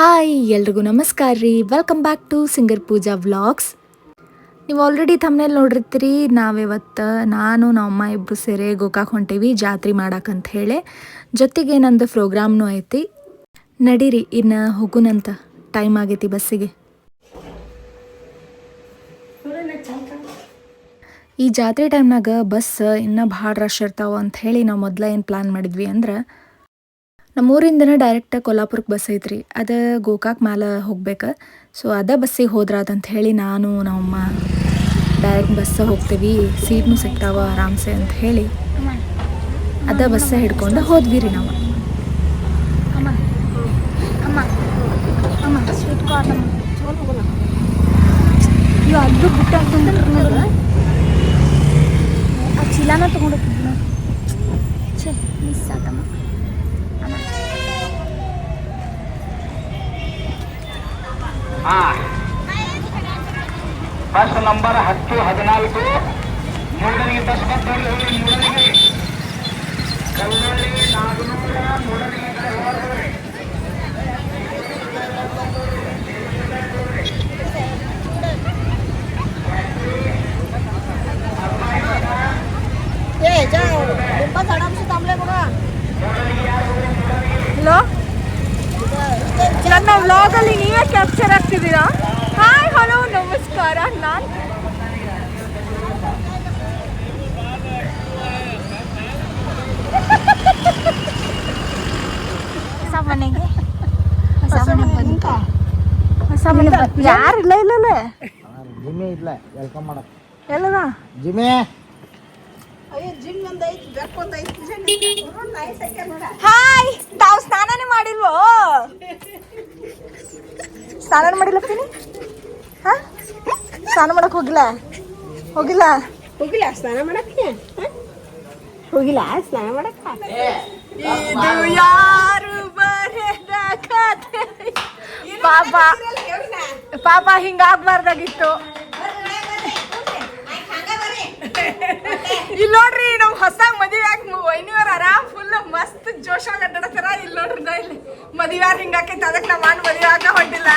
Hi ಎಲ್ರಿಗೂ ನಮಸ್ಕಾರ ರೀ. Welcome back to singer Pooja vlogs ನೀವು ಆಲ್ರೆಡಿ ತಮ್ಮನೇಲಿ ನೋಡಿರ್ತೀರಿ. ನಾವಿವತ್ತು ನಾನು ನಮ್ಮ ಇಬ್ಬರು ಸೇರಿ ಗೋಕಾಕ್ ಹೊಂಟೀವಿ, ಜಾತ್ರೆ ಮಾಡಕ್ಕಂತ ಹೇಳಿ. ಜೊತೆಗೆ ನಂದು ಪ್ರೋಗ್ರಾಮ್ನು ಐತಿ. ನಡೀರಿ, ಇನ್ನು ಹೋಗುನಂತ ಟೈಮ್ ಆಗೈತಿ ಬಸ್ಸಿಗೆ. ಈ ಜಾತ್ರೆ ಟೈಮ್ನಾಗ ಬಸ್ ಇನ್ನೂ ಭಾಳ ರಶ್ ಇರ್ತಾವ ಅಂತ ಹೇಳಿ ನಾವು ಮೊದಲ ಏನು ಪ್ಲ್ಯಾನ್ ಮಾಡಿದ್ವಿ ಅಂದ್ರೆ ನಮ್ಮೂರಿಂದನೇ ಡೈರೆಕ್ಟ್ ಕೊಲ್ಲಾಪುರಕ್ಕೆ ಬಸ್ ಐತ್ರಿ ಅದು ಗೋಕಾಕ್ ಮ್ಯಾಲೆ ಹೋಗ್ಬೇಕು ಸೊ ಅದ ಬಸ್ಸಿಗೆ ಹೋದ್ರಾದಂತ ಹೇಳಿ ನಾನು ನಮ್ಮಮ್ಮ ಡೈರೆಕ್ಟ್ ಬಸ್ಸ ಹೋಗ್ತೀವಿ ಸೀಟ್ನು ಸಿಗ್ತಾವ ಆರಾಮ್ಸೆ ಅಂತ ಹೇಳಿ ಅದ ಬಸ್ಸ ಹಿಡ್ಕೊಂಡು ಹೋದ್ವಿ ರೀ ನಾವು ಆ ಚೀಲಾನ ಛೇ ಮಿಸ್ ಆತಮ್ಮ ಅಮ್ಮ ಹಾ ಬಸ್ ನಂಬರ್ ಹತ್ತು ಹದಿನಾಲ್ಕು. ಮೂರನೇ ಬಸ್ ಬಂದವರು ಮೂರರಿಗೆ ಕಲ್ಲಳ್ಳಿ ನಾಗನೂರ ಮೂರರಿಗೆ ಕಡೆ ಹೋಗ್ರಿ ಏ ಜಾ ತುಂಬ ಆರಾಮ್ಸೆ ತಾಂಬ್ಲೆ ಕೊಡ ಹಲೋ ನನ್ನ ವ್ಲಾಗಲ್ಲಿ ನೀವೇ ಕ್ಯಾಪ್ಚರ್ ಹಾಯ್ ಹಲೋ ನಮಸ್ಕಾರ ನಾನು ಹೊಸ ಮನೆಗೆ. ಹೊಸ ಮನೆಗೆ ಬಂತ ಹೊಸ ಮನೆ ಯಾರು ಇಲ್ಲ ಇಲ್ಲ ಜಿಮೆ ಇಲ್ಲ ವೆಲ್ಕಮ್ ಮಾಡೋ ಎಲ್ಲದ ಜಿಮ್ಮೆ ಹಾಯ್ ತಾವು ಸ್ನಾನನೇ ಮಾಡಿಲ್ವೋ? ಸ್ನಾನ ಮಾಡಿಲ್ಲ ಪಿನಿ ಹಾ? ಸ್ನಾನ ಮಾಡಕ್ ಹೋಗಿಲ್ಲ? ಹೋಗಿಲ್ಲ? ಹೋಗಿಲ್ಲ ಸ್ನಾನ ಮಾಡಕ್ಕೆ ಹೋಗಿಲ್ಲ ಸ್ನಾನ ಮಾಡಕ್ಕ ಇದು ಯಾರು ಬರೆದ ಕಥೆ ಪಾಪ ಪಾಪ ಹಿಂಗಾಗ್ಬಾರ್ದಾಗಿತ್ತು. ಇಲ್ಲಿ ನೋಡ್ರಿ ನಮ್ ಹೊಸ ಮದುವೆ ಆಗಿ ವೈನಿಯವ್ರ ಆರಾಮ್ ಫುಲ್ ಮಸ್ತ್ ಜೋಶಾಗಿ ಅಡ್ಡಾಡತ್ತಾರ ಇಲ್ಲಿ ನೋಡ್ರಿ ನಾ ಇಲ್ಲಿ. ಮದುವೆ ಹಿಂಗಾಕೈತೆ ಅದಕ್ಕೆ ನಾ ಮಾಡಿ ಮದುವೆ ಆಗ ಹೊಂಟಿಲ್ಲ.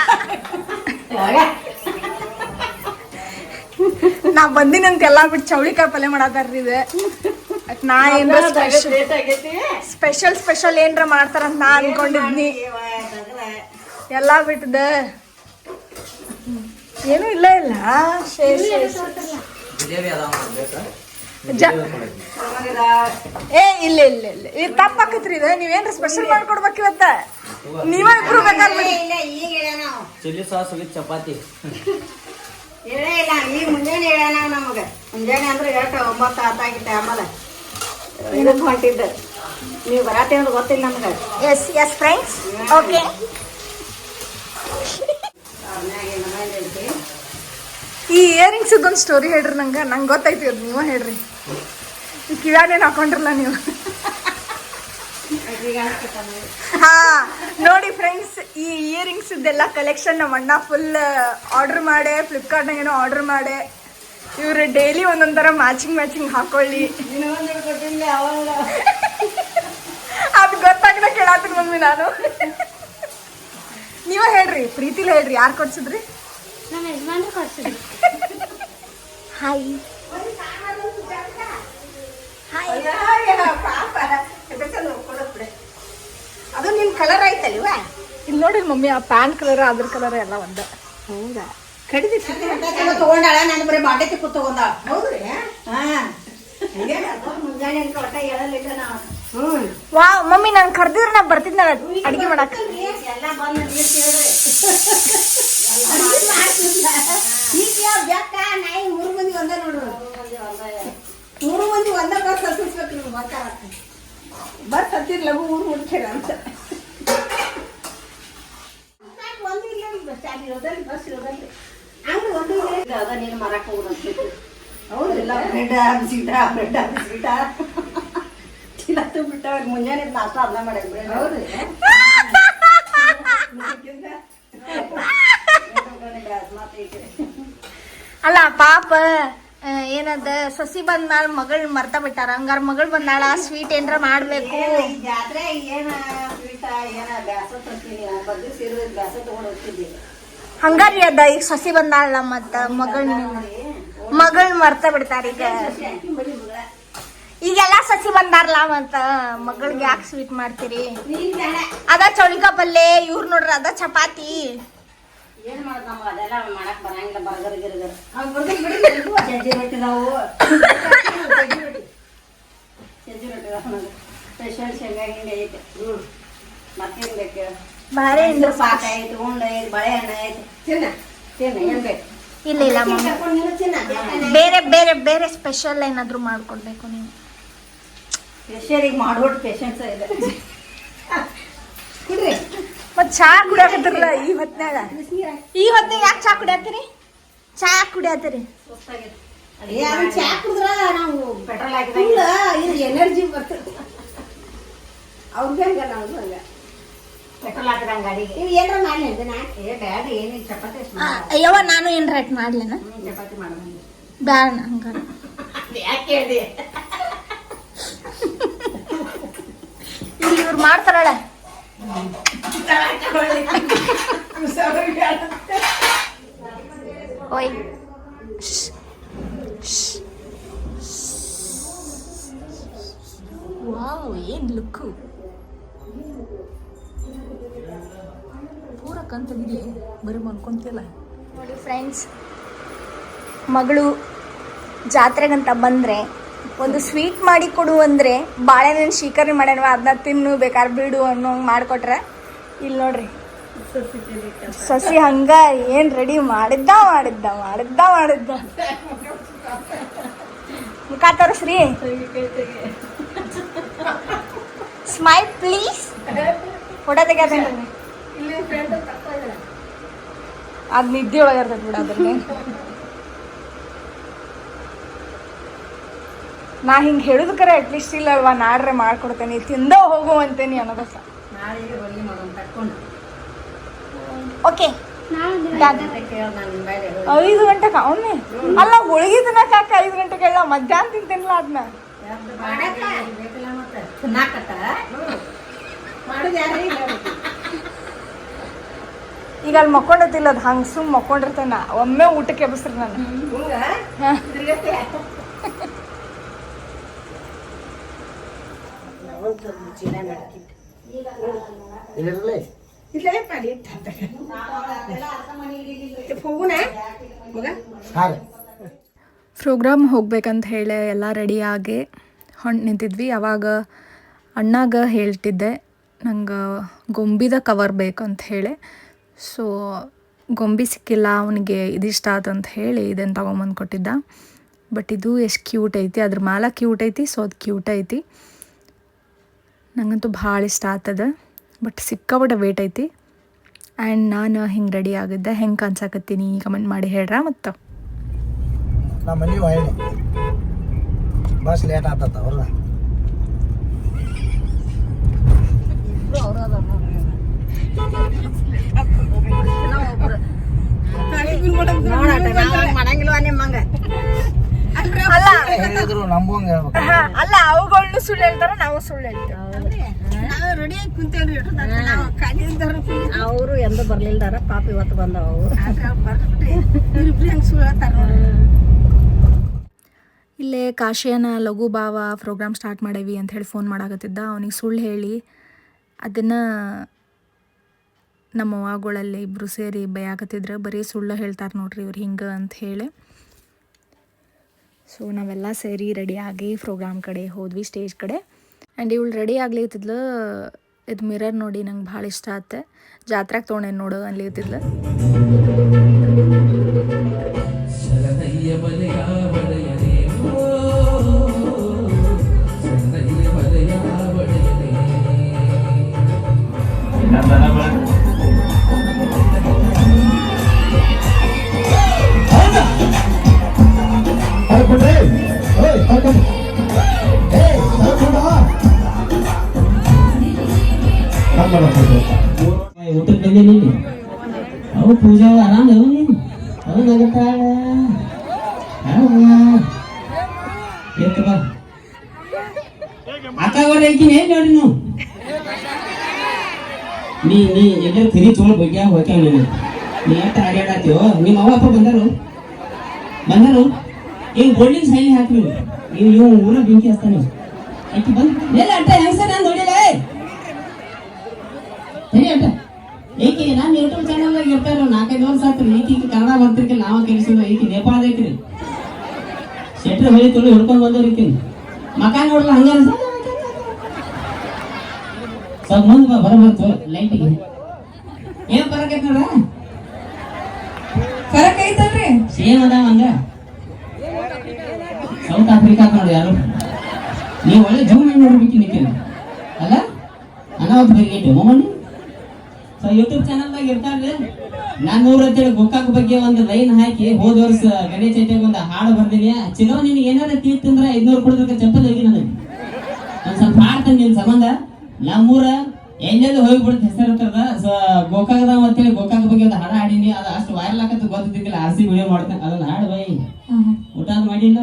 ನಾ ಬಂದಿನಂತ ಎಲ್ಲಾ ಬಿಟ್ಟು ಚೌಳಿಕಾಯಿ ಪಲ್ಯ ಮಾಡತ್ತಾರ್ರಿ ಇದು. ನಾ ಏನ್ರ ಸ್ಪೆಷಲ್ ಸ್ಪೆಷಲ್ ಸ್ಪೆಷಲ್ ಏನ್ರ ಮಾಡ್ತಾರಂತ ನಾ ಅನ್ಕೊಂಡಿದ್ನಿ. ಎಲ್ಲಾ ಬಿಟ್ಟದ ಏನು ಇಲ್ಲ ಇಲ್ಲ. ಏ ಇಲ್ಲ ಇಲ್ಲ ಇಲ್ಲ. ಇದು ತಪ್ಪಾಕತ್ರಿ ಇದು. ನೀವೇನ್ರ ಸ್ಪೆಷಲ್ ಮಾಡ್ಕೊಡ್ಬೇಕು ಇವತ್ತ? ನೀವ ಇಬ್ರು ಬೇಕಾದ್ರೆ ಚಿಲ್ಲಿ ಸಾಸ್ ವಿತ್ ಚಪಾತಿ. ಹೇಳೇ ಇಲ್ಲ ಈಗ ಮುಂಜಾನೆ ಹೇಳ್ಯಾನ ನಮಗೆ. ಮುಂಜಾನೆ ಅಂದ್ರೆ ಎಷ್ಟು ಒಂಬತ್ತು ಹತ್ತಾಗಿತ್ತೆ ಆಮೇಲೆ. ಇದಕ್ಕೆ ಹೊಂಟಿದ್ದ. ನೀವು ಬರಾತೆ ಅಂತ ಗೊತ್ತಿಲ್ಲ ನಮ್ಗೆ. ಎಸ್ ಎಸ್ ಫ್ರೆಂಡ್ಸ್ ಓಕೆ ಈ ಇಯರಿಂಗ್ಸ್ ಒಂದು ಸ್ಟೋರಿ ಹೇಳ್ರಿ ನಂಗೆ. ನಂಗೆ ಗೊತ್ತೈತಿ ಅದು ನೀವು ಹೇಳ್ರಿ. ಕಿವ್ಯಾನೇನು ಹಾಕೊಂಡ್ರಲ್ಲ ನೀವು. ಹಾ ನೋಡಿ ಫ್ರೆಂಡ್ಸ್ ಈ ಇಯರಿಂಗ್ಸ್ ಇದೆಲ್ಲ ಕಲೆಕ್ಷನ್ ನಮ್ಮ ಅಣ್ಣ ಫುಲ್ ಆರ್ಡರ್ ಮಾಡೆ ಫ್ಲಿಪ್ಕಾರ್ಟ್ನಾಗ ಏನೋ ಆರ್ಡರ್ ಮಾಡೆ. ಇವ್ರು ಡೈಲಿ ಒಂದೊಂದರ ಮ್ಯಾಚಿಂಗ್ ಮ್ಯಾಚಿಂಗ್ ಹಾಕೊಳ್ಳಿ. ಅದು ಗೊತ್ತಾಗದ ಕೇಳಾತೀನಿ ಮಮ್ಮಿ ನಾನು. ನೀವ ಹೇಳ್ರಿ ಪ್ರೀತಿಲಿ ಹೇಳ್ರಿ ಯಾರು ಕೊಡ್ಸಿದ್ರಿ? ನಮ್ಮ ಅದು ನಿಮ್ಮ ಕಲರ್ ಆಯ್ತಲ್ವ? ಇಲ್ಲಿ ನೋಡಿ ಮಮ್ಮಿ ಆ ಪ್ಯಾಂಟ್ ಕಲರ್ ಅದ್ರ ಕಲರ್ ಎಲ್ಲ ಒಂದ. ಹೌದಾ? ಕಡಿದಿ ತಗೊಂಡಾಳ? ನಾನು ಬರೀ ಬಾಂಡೆ ತಿಕ್ಕು ತಗೊಂಡ. ಹೌದ್ರಿ? ವಾ ಮಮ್ಮಿ ನಾನು ಕರ್ದಿದ್ರೆ ನಾ ಬರ್ತಿದ್ನ ಅಡಿಗೆ ಮಾಡಕ್. ಎಲ್ಲ ಬಂದು ನಿಲ್ಸಿ ಹೇಳ್ರಿ ಈಗ ಬೆಕ್ಕ ನಾಯಿ ಮೂರು ಮಂದಿ ಒಂದೇ ನೋಡ್ರು ಮೂರು ಮಂದಿ ಒಂದೇ ಬಸ್ ಹತ್ತಿಸ್ಬೇಕು ನೀವು ಬರ್ತಾರ ಬಸ್ ಹತ್ತಿರ್ ಲಘು ಊರು ಮುಟ್ತೀರ ಅಂತ ಒಂದು ಇಲ್ಲ ಬಸ್ ಸ್ಟ್ಯಾಂಡ್ ಇರೋದಲ್ಲಿ ಬಸ್ ಇರೋದಲ್ಲಿ ಹಂಗೆ ಒಂದು ಇಲ್ಲ ಅದ ನೀನು ಮರಕ್ಕೆ ಹೋಗೋದಂತ ಹೌದಿಲ್ಲ ಬ್ರೆಡ್ ಬಿಸಿಟ ಬ್ರೆಡ್ ಬಿಸಿಟ ಚೀಲ ತುಂಬಿಟ್ಟ ಮುಂಜಾನೆ ನಾಷ್ಟ ಅನ್ನ ಮಾಡಕ್ ಬ್ರೆಡ್ ಹೌದ್ರಿ ಅಲ್ಲ ಪಾಪ ಆ, ಏನದ? ಸಸಿ ಬಂದ್ಮ್ಯಾಲ ಮಗಳ್ ಮರ್ತ ಬಿಟ್ಟಾರ. ಹಂಗಾರ ಮಗಳ್ ಬಂದಾಳ ಸ್ವೀಟ್ ಏನ್ರ ಮಾಡ್ಬೇಕು? ಜಾತ್ರೆ ಏನ ಸ್ವೀಟ ಏನ ಬ್ಯಾಸ ತರ್ತೀನಿ. ಬಗ್ಗೆ ಸೇರಿದ ಬ್ಯಾಸ ತಗೊಂಡು ಹೋಗ್ತಿದ್ದೆ ಹಂಗಾರಿ ಅದ ಈಗ ಸಸಿ ಬಂದಾಳ ಮತ್ತ ಮಗಳ್ ಮಗಳ್ ಮರ್ತ ಬಿಡ್ತಾರ ಈಗ. ಈಗೆಲ್ಲ ಸಸಿ ಬಂದಾರಲ್ಲ ಮತ್ತ? ಮಗಳಿಗೆ ಯಾಕೆ ಸ್ವೀಟ್ ಮಾಡ್ತೀರಿ? ಅದ ಚೌಳಿಕ ಪಲ್ಲೆ ಇವ್ರು ನೋಡ್ರಿ ಅದ ಚಪಾತಿ. ಏನ್ ಮಾಡೋದ್ ಅದೆಲ್ಲ ಮಾಡಕ್ ಬರಂಗಿಲ್ಲ ಬರ್ಗರ್ ಗಿರ್ಗರ್. ಬರ್ಗರ್ ಬಿಡಿ ಎಲ್ಗೂ ಜಜ್ಜಿ ರೊಟ್ಟಿ ನಾವು ಜಜ್ಜಿ ರೊಟ್ಟಿ ಜಜ್ಜಿ ರೊಟ್ಟಿ ನಮಗೆ ಸ್ಪೆಷಲ್ ಶೇಂಗಾ ಹಿಂಡಿ ಐತೆ. ಹ್ಞೂ ಮತ್ತೇನ್ ಬೇಕು ಬಾರೆ ಇಂದ್ರ ಪಾಕ ಐತೆ ಉಂಡೆ ಐತೆ ಬಾಳೆಹಣ್ಣು ಐತೆ. ತಿನ್ನ. ತಿನ್ನ ಏನ್ ಬೇಕು? ಇಲ್ಲ ಇಲ್ಲ ಬೇರೆ ಬೇರೆ ಬೇರೆ ಸ್ಪೆಷಲ್ ಏನಾದ್ರು ಮಾಡ್ಕೊಡ್ಬೇಕು ನೀವು. ಪ್ರೆಷರಿಗೆ ಮಾಡ್ಬಿಟ್ಟು ಪೇಷನ್ಸ್ ಇದೆ. ಚಾ ಕುಡಿಯಾಕತ್ತಿರಲ್ಲ ಈ ಹೊತ್ನ್ಯಾಗ? ಈ ಹೊತ್ನಾಗ ಯಾಕೆ ಚಾ ಕುಡಿಯತ್ತೀರಿ? ಚಾ ಕುಡಿಯತ್ತೀರಿ. ಚಾ ಕುಡಿದ್ರ ನಾವು ಪೆಟ್ರೋಲ್ ಹಾಕಿದಂಗಿಲ್ಲ ಇದು ಎನರ್ಜಿ ಬರ್ತದೆ. ಅವ್ರಿಗೆ ಹಂಗ ನಾವು ಹಂಗ. ಪೆಟ್ರೋಲ್ ಹಾಕಿದಂಗ ಗಾಡಿಗೆ. ನೀವು ಏನಾರ ಮಾಡಿ ಅಂತ ನಾ? ಏ ಬ್ಯಾಡ ಏನಿಲ್ಲ ಚಪಾತಿ ಅಷ್ಟ್ ಆ, ಅಯ್ಯವ್ವ ನಾನು ಏನು ರೇಟ್ ಮಾಡ್ಲೇನ ಹ್ಮ್, ಚಪಾತಿ ಮಾಡೋದು ಬ್ಯಾಡ ಹಂಗಾರ ಯಾಕೆ ಹೇಳಿದೆ? ಇಲ್ಲಿ ಇವ್ರು ಮಾಡ್ತಾರಳ ಓಯ್ ವಾವ್ ಏನ್ ಲುಕ್ಕು ಪೂರ ಕಂತಗಿದೆ ಬರೀ ಅನ್ಕೊಂತಿಲ್ಲ ನೋಡಿ ಫ್ರೆಂಡ್ಸ್ ಮಗಳು ಜಾತ್ರೆಗಂತ ಬಂದರೆ ಒಂದು ಸ್ವೀಟ್ ಮಾಡಿ ಕೊಡು ಅಂದರೆ ಬಾಳೆಹಣ್ಣು ಶೀಕರಣೆ ಮಾಡ್ಯಾನವ ಅದನ್ನ ತಿನ್ನು ಬೇಕಾದ್ರೆ ಬಿಡು ಅನ್ನೋ ಹಂಗೆ ಮಾಡಿಕೊಟ್ರೆ. ಇಲ್ಲಿ ನೋಡ್ರಿ. ಸಸಿ ಹಂಗ ಏನು ರೆಡಿ ಮಾಡಿದ್ದ ಮಾಡಿದ್ದ ಮಾಡಿದ್ದ ಮಾಡಿದ್ದ. ಮುಖ ತೋರಿಸ್ರಿ. ಸ್ಮೈಲ್ ಪ್ಲೀಸ್ ಫೋಟೋ ತೆಗಿಯತ್ತೇನ್ರಿ ಅದ್ ನಿದ್ದೆ ಒಳಗಿರ್ತೈತೆ ಬಿಡ ಅದ್ರಲ್ಲಿ. ನಾ ಹಿಂಗೆ ಹೇಳುದು ಕರೆ ಅಟ್ಲೀಸ್ಟ್ ಇಲ್ಲ ಅಲ್ವಾ? ನಾಡ್ರೆ ಮಾಡ್ಕೊಡ್ತೇನೆ ತಿಂದ ಹೋಗುವಂತೇನಿ ಕಟ್ಕೊಂಡು ಓಕೆ ಐದು ಗಂಟೆಗೆ ಅವನ್ನ ಅಲ್ಲ ಹೋಳಿಗೆ ತಿನ್ನಕ ಐದು ಗಂಟೆಗೆ ಹೇಳ ಮಧ್ಯಾಹ್ನ ತಿಂತೇನಿಲ್ಲ ಅದನ್ನ ಈಗ ಅಲ್ಲಿ ಮಕ್ಕೊಂಡತಿಲ್ಲ ಅದು ಹಂಗೆ ಸುಮ್ ಮಕ್ಕೊಂಡಿರ್ತೇನೆ ಒಮ್ಮೆ ಊಟಕ್ಕೆ ಬಸ್ರಿ ನಾನು. ಇಲ್ಲೇ ಮಾಡಿ. ಹೋಗುಣ ಮಗ? ಪ್ರೋಗ್ರಾಮ್ ಹೋಗ್ಬೇಕಂತ ಹೇಳಿ ಎಲ್ಲ ರೆಡಿಯಾಗಿ ಹೊಂಟು ನಿಂತಿದ್ವಿ. ಅವಾಗ ಅಣ್ಣಾಗ ಹೇಳ್ತಿದ್ದೆ ನಂಗೆ ಗೊಂಬಿದ ಕವರ್ ಬೇಕಂತ ಹೇಳಿ. ಸೊ ಗೊಂಬಿ ಸಿಕ್ಕಿಲ್ಲ ಅವನಿಗೆ ಇದಿಷ್ಟ ಆತಂತ ಹೇಳಿ ಇದನ್ನು ತೊಗೊಂಬಂದು ಕೊಟ್ಟಿದ್ದ ಬಟ್ ಇದು ಎಷ್ಟು ಕ್ಯೂಟ್ ಐತಿ ಅದ್ರ ಮ್ಯಾಲ ಕ್ಯೂಟ್ ಐತಿ ಸೊ ಅದು ಕ್ಯೂಟ್ ಐತಿ. ನಂಗಂತೂ ಭಾಳ ಇಷ್ಟ ಆಗ್ತದ ಬಟ್ ಸಿಕ್ಕಾಪಟ್ಟೆ ವೇಟ್ ಐತಿ ಆ್ಯಂಡ್ ನಾನು ಹಿಂಗೆ ರೆಡಿ ಆಗಿದ್ದೆ ಹೆಂಗೆ ಕಾಣ್ಸಾಕತ್ತೀನಿ ಕಮೆಂಟ್ ಮಾಡಿ ಹೇಳ್ರ ಮತ್ತು ಬಸ್ ಲೇಟ್ ಆಗ್ತದ ಅವ್ರಲ್ಲ ನೋಡಾಟ ಮಾಡಂಗಿಲ್ವಾ ನಿಮ್ಮಂಗ ಅಲ್ಲ. ಹೇಳಿದ್ರು ನಂಬುವಂಗ ಹೇಳ್ಬೇಕು. ಹಾ, ಅಲ್ಲ ಅವುಗಳನ್ನು ಸುಳ್ಳು ಹೇಳ್ತಾರ ನಾವು ಸುಳ್ಳು ಹೇಳ್ತೇವೆ. ಅವರು ಎಂದು ಬರ್ಲಿಲ್ದಾರ ಪಾಪ ಇವತ್ತು ಬಂದವ ಅವರು. ಇಲ್ಲೇ ಕಾಶಿಯನ ಲಘು ಭಾವ ಪ್ರೋಗ್ರಾಮ್ ಸ್ಟಾರ್ಟ್ ಮಾಡೇವಿ ಅಂತ ಹೇಳಿ ಫೋನ್ ಮಾಡಾಕತ್ತಿದ್ದ. ಅವನಿಗೆ ಸುಳ್ಳು ಹೇಳಿ ಅದನ್ನು ನಮ್ಮ ಅವ್ವಗಳಲ್ಲಿ ಇಬ್ಬರು ಸೇರಿ ಬೈಯಾಕತ್ತಿದ್ರು ಬರೀ ಸುಳ್ಳು ಹೇಳ್ತಾರೆ ನೋಡ್ರಿ ಇವ್ರು ಹಿಂಗೆ ಅಂತ ಹೇಳಿ. ಸೊ ನಾವೆಲ್ಲ ಸೇರಿ ರೆಡಿಯಾಗಿ ಪ್ರೋಗ್ರಾಮ್ ಕಡೆ ಹೋದ್ವಿ ಸ್ಟೇಜ್ ಕಡೆ. ಆ್ಯಂಡ್ ಇವಳು ರೆಡಿ ಆಗ್ಲಿತ್ತಿದ್ಲು, ಇದು ಮಿರರ್ ನೋಡಿ ನಂಗೆ ಭಾಳ ಇಷ್ಟ ಆತ್ತೆ. ಜಾತ್ರೆಗೆ ತೊಗೊಂಡೇನು ನೋಡು ಅನ್ಲಿತ್ತಿದ್ಲು. ಊಟಕ್ಕೆ ಬಂದೆ ನೀನು ಅವು ಪೂಜೆ ಆರಾಮ ನೀನು ಅವಂಗಾಗತ್ತಾಳ ಎತ್ತ ಬಾ ಅಕ್ಕ ಅವ್ರ ಏನ್ ನೋಡಿ ನೀ ನೀ ಎಲ್ಲರೂ ಕರಿ ತೊಗೊಂಡು ಬಗ್ಗೆ ಹೋಗ್ಯಾವ ನೀನು ನೀ ಎಷ್ಟು ಅಡ್ಯಾಡತ್ತೀವೋ ನಿಮ್ಮ ಅವ್ವ ಅಪ್ಪ ಬಂದರು ಬಂದರು ಈಗ ಗೋಲ್ಡಿನ ಸೈನ್ ಹಾಕ್ರಿ ನೀವು ಇವ್ ಊರ ಬೆಂಕಿ ಹಚ್ತಾನೆ ಆಕಿ ಬಂದು ಎಲ್ಲ ಅಟ್ಟ ಹೆಂಗ್ ಸರ್ ನಾನು ನೋಡಿಲ್ಲ ಅಟ್ಟ ಏಕೆ? ನಾನು ಯೂಟ್ಯೂಬ್ ಚಾನಲ್ದಾಗ ಇರ್ತಾರ ನಾಲ್ಕೈದು ವರ್ಷ ಆತ್ರಿ ಈಕೆ ಕನ್ನಡ ಬರ್ತಿರ್ಕಿಲ್ಲ ನಾವ ಕಲಿಸಿಲ್ಲ ಈಕೆ ನೇಪಾಳ ಐತ್ರಿ ಶೆಟ್ರ ಹೊಳಿ ತೊಳಿ ಹಿಡ್ಕೊಂಡು ಬಂದವ್ರಿ ಈಕಿ. ಮಕ ನೋಡಲ್ಲ ಹಂಗಾರ. ಸ್ವಲ್ಪ ಮುಂದೆ ಬಾ, ಬರ ಬಂತು ಲೈಟಿಗೆ ಏನ್ ಬರಕೈತ್ ನೋಡ ಫರಕ್ ಐತಲ್ರಿ ಸೇಮ್ ಅದಾವ ಹಂಗ. ಸೌತ್ ಆಫ್ರಿಕಾ ನೋಡಿ ಯಾರು? ನೀವು ಒಳ್ಳೆ ಜೂಮ್ ಮಾಡಿ ನೋಡ್ಬೇಕು ನಿಕ್ಕಿನ ಅಲ್ಲ? ಅನಾವತ್ ಬಗ್ಗೆ ಮೊಮ್ಮಣ್ಣಿ? ಸೊ ಯೂಟ್ಯೂಬ್ ಚಾನಲ್ದಾಗ ಇರ್ತಾರ್ರಿ ನಾನು ನೂರ ಅಂತೇಳಿ ಗೋಕಾಕ್ ಬಗ್ಗೆ ಒಂದು ಲೈನ್ ಹಾಕಿ ಹೋದ ವರ್ಷ ಗಣೇಶ ಚೈತ್ಯಾಗ ಒಂದು ಹಾಡು ಬರ್ದಿನಿ. ಚಿಲೋ ನಿನ್ ಏನಾರ ತೀರ್ತಂದ್ರೆ ಐದ್ನೂರು ಕೊಡೋದಕ್ಕೆ ಚಪ್ಪಲ್ ಹೋಗಿ ನನಗೆ. ಒಂದ್ ಸ್ವಲ್ಪ ಹಾಡ್ತಾನೆ ನಿನ್ ಸಂಬಂಧ. ನಮ್ಮೂರ ಎಲ್ಲೆಲ್ಲಿ ಹೋಗ್ಬಿಡುತ್ತೆ ಹೆಸರು ಇರ್ತದ ಸೊ ಗೋಕಾಕದ ಅಂತೇಳಿ ಗೋಕಾಕ್ ಬಗ್ಗೆ ಒಂದು ಹಾಡ ಹಾಡಿನಿ. ಅದು ಅಷ್ಟು ವೈರಲ್ ಆಗತ್ತೆ ಗೊತ್ತಿದ್ದಿಲ್ಲ ಆರ್ ಸಿ ವಿಡಿಯೋ ಮಾಡ್ತೇನೆ. ಅದನ್ನ ಹಾಡು ಬೈ. ಊಟ ಅದು ಮಾಡಿಲ್ಲ?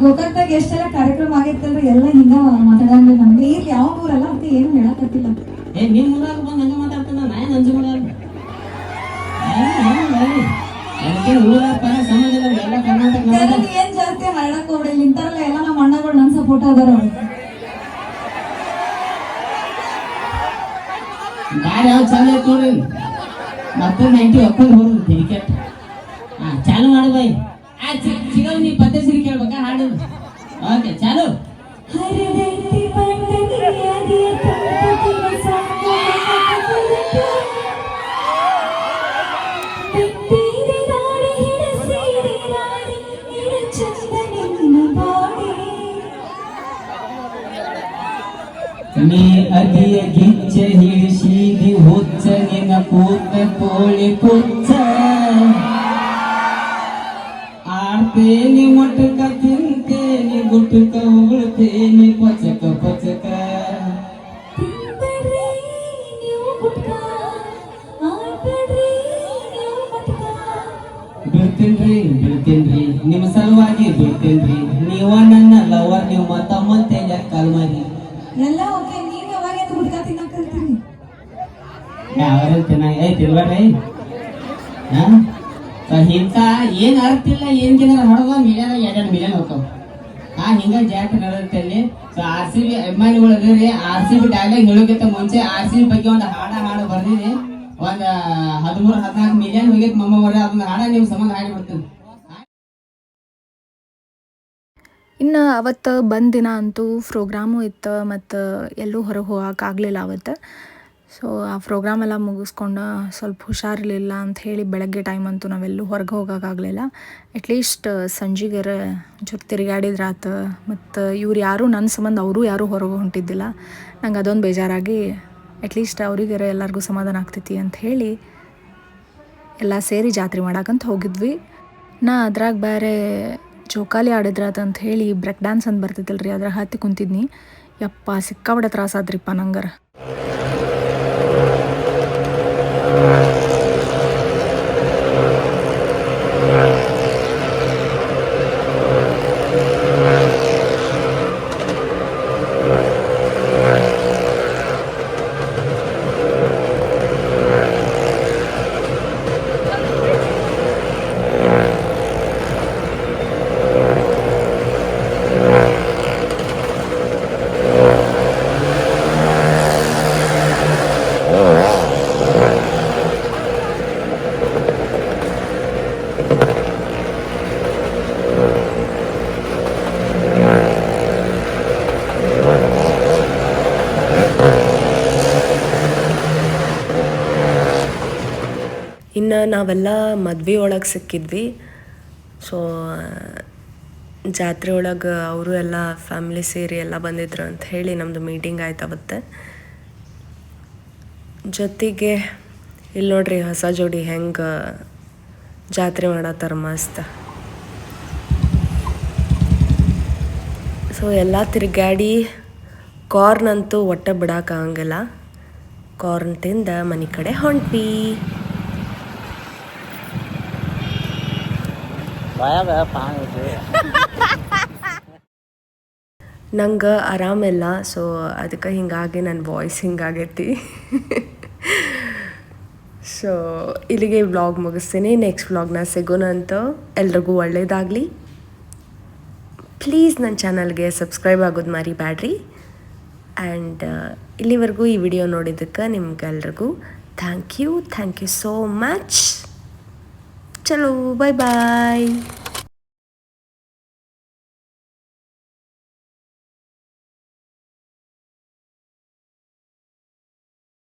ಗೋಕಾಕ್ದಾಗ ಎಷ್ಟೆಲ್ಲ ಕಾರ್ಯಕ್ರಮ ಆಗೈತಲ್ರಿ ಎಲ್ಲ ಹಿಂಗ ಮಾತಾಡಂಗ ನಮ್ಗೆ. ಈಗ ಯಾವ ಊರಲ್ಲ? ಅಂತ ಏನು ಹೇಳಕತ್ತಿಲ್ಲ. ಏ ನಿಮ್ ಊರಾಗ ಬಂದು ಹಂಗ ಮಾತಾಡ್ತಾನ? ನಾ ಏನ್ ಅಂಜು ಊರಾಗ ಏನ್ ಜಾಸ್ತಿ ಹರಡಕ್ ಹೋಗ್ರಿ ಇಂತಾರಲ್ಲ ಎಲ್ಲ ನಮ್ಮ ಅಣ್ಣಗಳು ನನ್ ಸಪೋರ್ಟ್ ಅದಾರ ಅವ್ರು ಗಾಡಿ ಯಾವ ಚಾಲು ಐತಿ ನೋಡ್ರಿ. ಮತ್ತೆ ನೈಂಟಿ ಒಕ್ಕಲ್ ಬರೋದು ಟಿಕೆಟ್ ಹಾ ಚಾಲು ಮಾಡು ಆ ಚಿ- ಚಿಗವ್ ನೀ ಪದ್ಯ ಸಿರಿ ಕೇಳ್ಬೇಕಾ? ಹಾಡು. ಓಕೆ ಚಾಲು. ನೀ ಅದಿಯ ಗಿಚ್ಚ ಹಿಡಿಸಿದಿ ಹುಚ್ಚ ನಿನ್ನ ಕೂತ ಕೋಳಿ ಕುಚ್ಚ. ಆಡ್ತೇನಿ ಮೊಟ್ಟಕ ತಿಂತೇನಿ ಗುಟ್ಟಕ ಉಳ್ತೇನಿ ಪಚಕ ಪಚಕ. ನೀವು ನೀವು. ಬಿಡ್ತೀನ್ರಿ ಬಿಡ್ತೀನ್ರಿ ನಿಮ್ಮ ಸಲುವಾಗಿ ಬಿಡ್ತೀನ್ರಿ ನೀವ ನನ್ನ ಲವರ್ ನಿಮ್ಮ ಮತ್ತೆ ಕಾಲ್ ಮಾಡಿ? ಎಲ್ಲ ಓಕೆ ನೀವು ಯಾವಾಗ ಗುಟ್ಕ ತಿನ್ನಕ್ ಕಲ್ತೀರಿ ಐತಿ ಇಲ್ಬೇಡ್ರಿ ಹಾ? ಸೊ ಇಂಥ ಏನ್ ಅರ್ಥ ಇಲ್ಲ, ಏನ್ ಕಿದಾರ ಹೊಡೆದ ಮಿಲಿಯನ್ ಎರಡೆರಡು ಮಿಲಿಯನ್ ಹೋಗ್ತಾವ ಆ, ಹಿಂಗ ಜಾಕ್ ನಡೆಯುತ್ತೆ ಅಲ್ಲಿ. ಸೊ ಆರ್ ಸಿ ಬಿ ಅಭಿಮಾನಿಗಳು ಅದ್ರಿ ಆರ್ ಸಿ ಬಿ ಡೈಲಾಗ್ ಹೇಳೋಕ್ಕಿಂತ ಮುಂಚೆ ಆರ್ ಸಿ ಬಿ ಬಗ್ಗೆ ಒಂದು ಹಾಡ, ಹಾಡು ಬರ್ದಿನಿ ಒಂದ್ ಹದಿಮೂರು, ಹದಿನಾಲ್ಕು ಮಿಲಿಯನ್ ಹೋಗಿತ್ತು ಮಮ್ಮ ಅವ್ರೆ ಅದನ್ನ ಹಾಡ ನೀವು ಸಂಬಂಧ ಹಾಡಿ ಬಿಡ್ತೀನಿ ಇನ್ನು ಅವತ್ತು ಬಂದ ದಿನ ಅಂತೂ ಪ್ರೋಗ್ರಾಮು ಇತ್ತು ಮತ್ತು ಎಲ್ಲೂ ಹೊರಗೆ ಹೋಗೋಕ್ಕಾಗಲಿಲ್ಲ ಅವತ್ತು. ಸೊ ಆ ಪ್ರೋಗ್ರಾಮ್ ಎಲ್ಲ ಮುಗಿಸ್ಕೊಂಡು ಸ್ವಲ್ಪ ಹುಷಾರಿರಲಿಲ್ಲ ಅಂತ ಹೇಳಿ ಬೆಳಗ್ಗೆ ಟೈಮ್ ಅಂತೂ ನಾವೆಲ್ಲೂ ಹೊರಗೆ ಹೋಗೋಕ್ಕಾಗಲಿಲ್ಲ ಅಟ್ಲೀಸ್ಟ್ ಸಂಜೆಗಾರ ಜೊತೆ ತಿರುಗಾಡಿದ್ರಾತ ಮತ್ತು ಇವ್ರು ಯಾರೂ ನನ್ನ ಸಂಬಂಧ ಅವರು ಯಾರೂ ಹೊರಗೆ ಹೊಂಟಿದ್ದಿಲ್ಲ. ನಂಗೆ ಅದೊಂದು ಬೇಜಾರಾಗಿ ಅಟ್ಲೀಸ್ಟ್ ಅವ್ರಿಗಾರ ಎಲ್ಲರಿಗೂ ಸಮಾಧಾನ ಆಗ್ತೈತಿ ಅಂತ ಹೇಳಿ ಎಲ್ಲ ಸೇರಿ ಜಾತ್ರೆ ಮಾಡಕ್ಕಂತ ಹೋಗಿದ್ವಿ. ನಾ ಅದ್ರಾಗ ಬೇರೆ ಜೋಕಾಲಿ ಅಂತ ಹೇಳಿ ಬ್ರೇಕ್ ಡ್ಯಾನ್ಸ್ ಅಂತ ಬರ್ತೈತಲ್ರಿ ಅದ್ರಾಗ ಹತ್ತಿ ಕುಂತಿದ್ನಿ. ಯಪ್ಪ ಸಿಕ್ಕಾಬಡೆ ತ್ರಾಸಾದ್ರಿಪ್ಪ ನಂಗರ ಇನ್ನು ನಾವೆಲ್ಲ ಮದ್ವೆ ಒಳಗೆ ಸಿಕ್ಕಿದ್ವಿ. ಸೊ ಜಾತ್ರೆ ಒಳಗೆ ಅವರು ಎಲ್ಲ ಫ್ಯಾಮಿಲಿ ಸೇರಿ ಎಲ್ಲ ಬಂದಿದ್ರು ಅಂತ ಹೇಳಿ ನಮ್ಮದು ಮೀಟಿಂಗ್ ಆಯ್ತು ಅವತ್ತೆ. ಜೊತೆಗೆ ಇಲ್ಲಿ ನೋಡ್ರಿ ಹೊಸ ಜೋಡಿ ಹೆಂಗೆ ಜಾತ್ರೆ ಮಾಡತ್ತಾರ ಮಸ್ತ್. ಸೊ ಎಲ್ಲ ತಿರುಗಾಡಿ ಕಾರ್ನ್ ಅಂತೂ ಒಟ್ಟೆ ಬಿಡೋಕ್ಕಾಗಂಗಿಲ್ಲ ಕಾರ್ನ್ ತಿಂದ ಮನೆ ಕಡೆ ಹೊಂಟ್ವಿ. ಬಾಯಾಗ ಪಾನ್ ಐತಿ ನಂಗೆ ಆರಾಮಿಲ್ಲ ಸೊ ಅದಕ್ಕೆ ಹಿಂಗಾಗಿ ನನ್ನ ವಾಯ್ಸ್ ಹಿಂಗಾಗೈತಿ. ಸೊ ಇಲ್ಲಿಗೆ ವ್ಲಾಗ್ ಮುಗಿಸ್ತೀನಿ. ನೆಕ್ಸ್ಟ್ ವ್ಲಾಗ್ನ ಸಿಗೋಣ ಅಂತ ಎಲ್ರಿಗೂ ಒಳ್ಳೆಯದಾಗಲಿ ಪ್ಲೀಸ್ ನನ್ನ ಚಾನಲ್ಗೆ ಸಬ್ಸ್ಕ್ರೈಬ್ ಆಗೋದು ಮರಿಬೇಡ್ರಿ ಆ್ಯಂಡ್ ಇಲ್ಲಿವರೆಗೂ ಈ ವಿಡಿಯೋ ನೋಡಿದ್ದಕ್ಕೆ ನಿಮ್ಗೆಲ್ರಿಗೂ thank you thank you so much ಚಲೋ ಬಾಯ್ ಬಾಯ್